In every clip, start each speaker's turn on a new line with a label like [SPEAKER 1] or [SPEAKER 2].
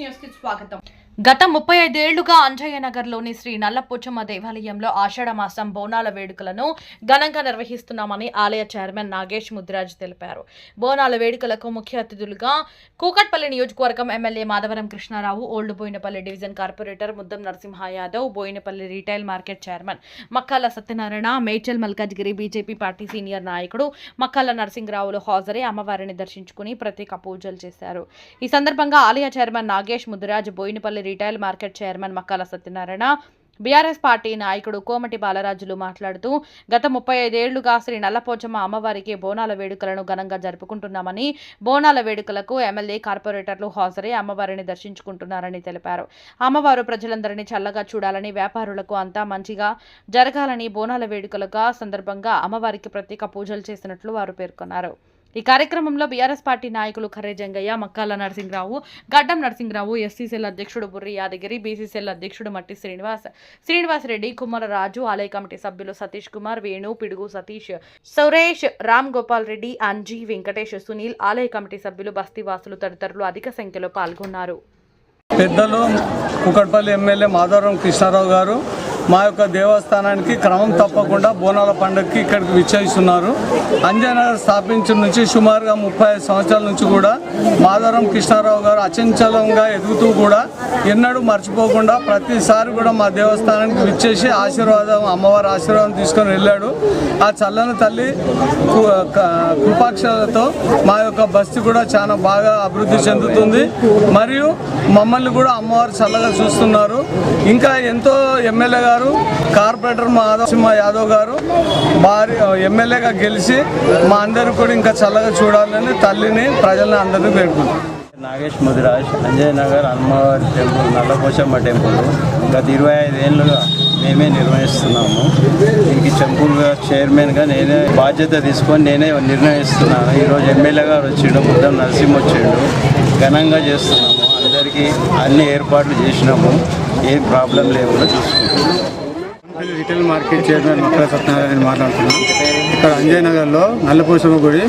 [SPEAKER 1] News కి స్వాగతం గత ముప్పై ఐదేళ్ళుగా అంజయ్య నగర్లోని శ్రీ నల్లపోచమ్మ దేవాలయంలో ఆషాఢ మాసం బోనాల వేడుకలను ఘనంగా నిర్వహిస్తున్నామని ఆలయ చైర్మన్ నాగేష్ ముద్రాజ్ తెలిపారు. బోనాల వేడుకలకు ముఖ్య అతిథులుగా కూకట్పల్లి నియోజకవర్గం MLA Madhavaram Krishnarao old Boinapally division corporator Muddam Narasimha Yadav Boinapally retail market chairman Makkala Satyanarayana Medchal Malkajgiri BJP party senior నాయకుడు మక్కాల నరసింహరావులు హాజరై అమ్మవారిని దర్శించుకుని ప్రత్యేక పూజలు చేశారు. ఈ సందర్భంగా ఆలయ chairman Nagesh Mudraj Boinapally retail market chairman Makkala Satyanarayana BRS party నాయకుడు కోమటి బాలరాజులు మాట్లాడుతూ గత ముప్పై ఐదేళ్ళుగా శ్రీ నల్లపోచమ్మ అమ్మవారికి బోనాల వేడుకలను ఘనంగా జరుపుకుంటున్నామని బోనాల వేడుకలకు ఎమ్మెల్యే కార్పొరేటర్లు హాజరై అమ్మవారిని దర్శించుకుంటున్నారని తెలిపారు. అమ్మవారు ప్రజలందరినీ చల్లగా చూడాలని వ్యాపారులకు అంతా మంచిగా జరగాలని బోనాల వేడుకలుగా సందర్భంగా అమ్మవారికి ప్రత్యేక పూజలు చేసినట్లు వారు పేర్కొన్నారు. ఈ కార్యక్రమంలో బీఆర్ఎస్ పార్టీ నాయకులు ఖర్రే జంగయ్య మక్కాల నరసింహరావు గడ్డం నరసింహరావు ఎస్సీసీఎల్ అధ్యక్షుడు బుర్రి యాదగిరి బీసీసీఎల్ అధ్యక్షుడు మట్టి శ్రీనివాస్ శ్రీనివాస్ రెడ్డి కుమారరాజు ఆలయ కమిటీ సభ్యులు సతీష్ కుమార్ వేణు పిడుగు సతీష్ సురేష్ రామ్ గోపాల్ రెడ్డి అంజీ వెంకటేష్ సునీల్ ఆలయ కమిటీ సభ్యులు బస్తీవాసులు తదితరులు అధిక సంఖ్యలో పాల్గొన్నారు.
[SPEAKER 2] పెద్దలు కుకట్పల్లి ఎమ్మెల్యే మాధవరం కృష్ణారావు గారు మా యొక్క దేవస్థానానికి క్రమం తప్పకుండా బోనాల పండుగకి ఇక్కడికి విచ్చేస్తున్నారు. అంజనగర్ స్థాపించిన నుంచి సుమారుగా ముప్పై ఐదు సంవత్సరాల నుంచి కూడా మాధవరం కృష్ణారావు గారు అచంచలంగా ఎదుగుతూ కూడా ఎన్నడూ మర్చిపోకుండా ప్రతిసారి కూడా మా దేవస్థానానికి విచ్చేసి ఆశీర్వాదం అమ్మవారి ఆశీర్వాదం తీసుకొని వెళ్ళాడు. ఆ చల్లని తల్లి కృపాక్షలతో మా యొక్క బస్తి కూడా చాలా బాగా అభివృద్ధి చెందుతుంది. మరియు మమ్మల్ని కూడా అమ్మవారు చల్లగా చూస్తున్నారు. ఇంకా ఎంతో ఎమ్మెల్యే గారు కార్పొరేటర్ మాధవ్ సింహ యాదవ్ గారు భారీ ఎమ్మెల్యేగా గెలిచి మా అందరూ కూడా ఇంకా చల్లగా చూడాలని తల్లిని ప్రజల్ని అందరినీ పేర్కొంటాం
[SPEAKER 3] నాగేష్ ముదిరాజ్ అంజయ్ నగర్ అమ్మవారి టెంపుల్ నల్లపోచమ్మ టెంపుల్. గత ఇరవై ఐదేళ్ళుగా మేమే నిర్వహిస్తున్నాము. దీనికి టెంపుల్గా చైర్మన్గా నేనే బాధ్యత తీసుకొని నేనే నిర్ణయిస్తున్నాను. ఈరోజు ఎమ్మెల్యే గారు వచ్చిండు ముద్దం నరసింహ వచ్చిండు. ఘనంగా చేస్తున్నాము. అందరికీ అన్ని ఏర్పాట్లు చేసినాము. ఏం ప్రాబ్లం లేకుండా చూసుకుంటున్నాము
[SPEAKER 4] retail market chairman Makkala Satyanarayana మాట్లాడుతున్నాం. ఇక్కడ అంజయ్ నగర్లో నల్లపోసమ్మ గుడి.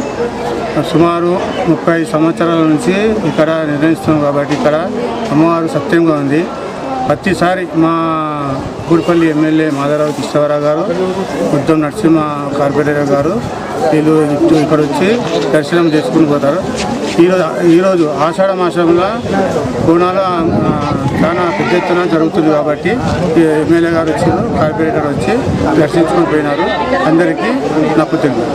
[SPEAKER 4] సుమారు ముప్పై సంవత్సరాల నుంచి ఇక్కడ నిర్ణయిస్తున్నాం కాబట్టి ఇక్కడ అమ్మవారు సత్యంగా ఉంది. ప్రతిసారి మా గూడిపల్లి ఎమ్మెల్యే మాధవరావు కృష్ణవరావు గారు ఉద్దం నరసింహ కార్పొరేటర్ గారు వీళ్ళు ఇటు ఇక్కడ వచ్చి దర్శనం చేసుకుని పోతారు. ఈరోజు ఈరోజు ఆషాఢ మాసంలో బోనాలు చాలా పెద్ద ఎత్తున జరుగుతుంది కాబట్టి ఈ ఎమ్మెల్యే గారు వచ్చారు కార్పొరేటర్ వచ్చి దర్శించుకొని పోయినారు. అందరికీ నప్పుతుంది